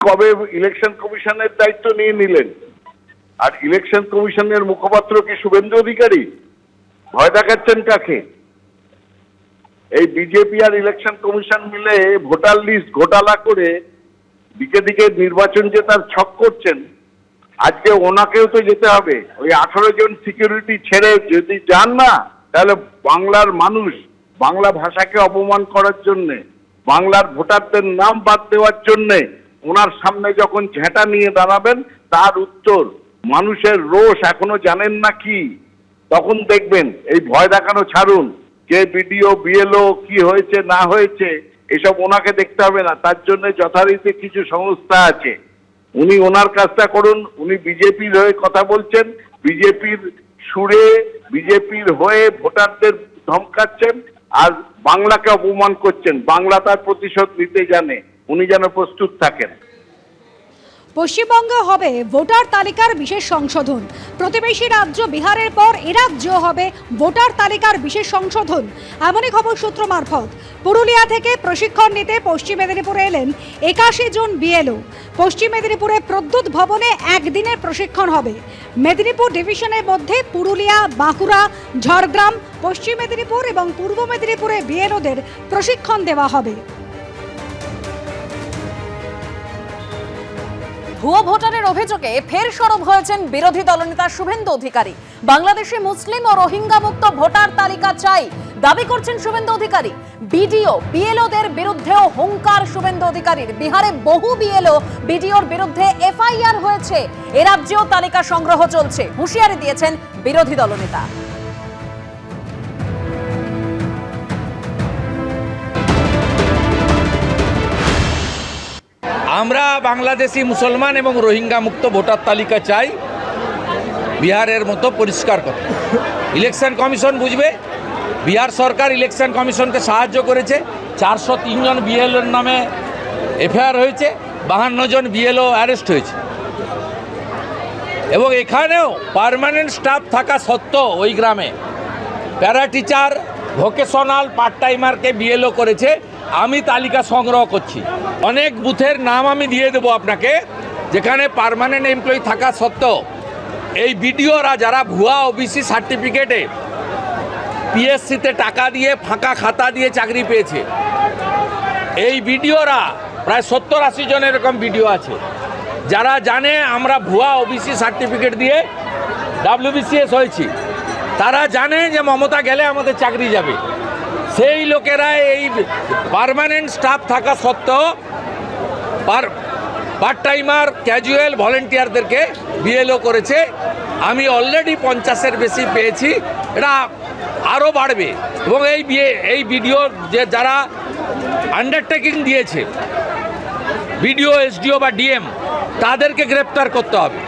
কবে ইলেকশন কমিশনের দায়িত্ব নিয়ে নিলেন? আর ইলেকশন কমিশনের মুখপাত্র কি শুভেন্দু অধিকারী? ভয় দেখাচ্ছেন কাকে? এই বিজেপি আর ইলেকশন কমিশন মিলে ভোটার লিস্ট ঘোটালা করে দিকে দিকে নির্বাচন যে তার ছক করছেন। আজকে ওনাকেও তো যেতে হবে। ওই আঠারো জন সিকিউরিটি ছেড়ে যদি যান না, তাহলে বাংলার মানুষ, বাংলা ভাষাকে অপমান করার জন্যে, বাংলার ভোটারদের নাম বাদ দেওয়ার জন্যে ওনার সামনে যখন ঝেঁটা নিয়ে দাঁড়াবেন, তার উত্তর, মানুষের রোষ এখনও জানেন না কি? তখন দেখবেন, এই ভয় দেখানো ছাড়ুন যে বিডিও, বিএলও, কি হয়েছে, না হয়েছে, এসব ওনাকে দেখতে হবে না, তার জন্য যথারীতি কিছু সংস্থা আছে। উনি ওনার কাজটা করুন, উনি বিজেপির হয়ে কথা বলছেন, বিজেপির সুরে, বিজেপির হয়ে ভোটারদের ধমকাচ্ছেন, আর বাংলাকে অপমান করছেন, বাংলা তার প্রতিশোধ নিতে জানে। উনি যেন প্রস্তুত থাকেন। পশ্চিমবঙ্গে হবে ভোটার তালিকার বিশেষ সংশোধন। প্রতিবেশী রাজ্য বিহারের পর এ রাজ্য হবে ভোটার তালিকার বিশেষ সংশোধন। এমনই খবর সূত্র মারফত। পুরুলিয়া থেকে প্রশিক্ষণ নিতে পশ্চিম মেদিনীপুরে এলেন একাশি জন বিএলও। পশ্চিম মেদিনীপুরে প্রদ্যুৎ ভবনে একদিনের প্রশিক্ষণ হবে। মেদিনীপুর ডিভিশনের মধ্যে পুরুলিয়া, বাঁকুড়া, ঝাড়গ্রাম, পশ্চিম মেদিনীপুর এবং পূর্ব মেদিনীপুরে বিএলওদের প্রশিক্ষণ দেওয়া হবে। ভুয়ো ভোটারের অভিযোগে ফের সরব হয়েছেন বিরোধী দলনেতা শুভেন্দু অধিকারী। বাংলাদেশে মুসলিম ও রোহিঙ্গা মুক্ত ভোটার তালিকা চাই, দাবি করছেন শুভেন্দু অধিকারী। বিডিও, বিএলওদের বিরুদ্ধেও হুঙ্কার শুভেন্দু অধিকারীর। বিহারে বহু বিএলও বিডিওর বিরুদ্ধে এফআইআর হয়েছে। এ রাজ্যেও তালিকা সংগ্রহ চলছে, হুঁশিয়ারি দিয়েছেন বিরোধী দলনেতা। আমরা বাংলাদেশি মুসলমান এবং রোহিঙ্গা মুক্ত ভোটার তালিকা চাই। বিহারের মতো পরিষ্কার কথা। ইলেকশন কমিশন বুঝবে, বিহার সরকার ইলেকশন কমিশনকে সাহায্য করেছে। চারশো তিনজন বিএলওর নামে এফআইআর হয়েছে, বাহান্ন জন বিএলও অ্যারেস্ট হয়েছে। এবং এখানেও পার্মানেন্ট স্টাফ থাকা সত্ত্বেও ওই গ্রামে প্যারা টিচার ভোকেশনাল পার্ট টাইমারকে বিএলও করেছে। আমি তালিকা সংগ্রহ করছি। অনেক বুথের নাম আমি দিয়ে দেবো আপনাকে, যেখানে পার্মানেন্ট এমপ্লয়ি থাকা সত্ত্বেও এই বিডিওরা যারা ভুয়া ওবিসি সার্টিফিকেটে পিএসসিতে টাকা দিয়ে ফাঁকা খাতা দিয়ে চাকরি পেয়েছে, এই বিডিওরা প্রায় সত্তর আশি জন এরকম বিডিও আছে। যারা জানে আমরা ভুয়া ওবিসি সার্টিফিকেট দিয়ে ডাব্লিউবিসিএস হয়েছি তারা জানে যে মমতা গেলে আমাদের চাকরি যাবে। সেই লোকেরা এই পার্মানেন্ট স্টাফ থাকা সত্ত্বেও পার পার্ট টাইমার ক্যাজুয়াল ভলেন্টিয়ারদেরকে বিএলও করেছে। আমি অলরেডি পঞ্চাশের বেশি পেয়েছি। এটা আরও বাড়বে। এবং এই বিয়ে এই ভিডিও যে যারা আন্ডারটেকিং দিয়েছে বিডিও এসডিও বা ডিএম তাদেরকে গ্রেপ্তার করতে হবে।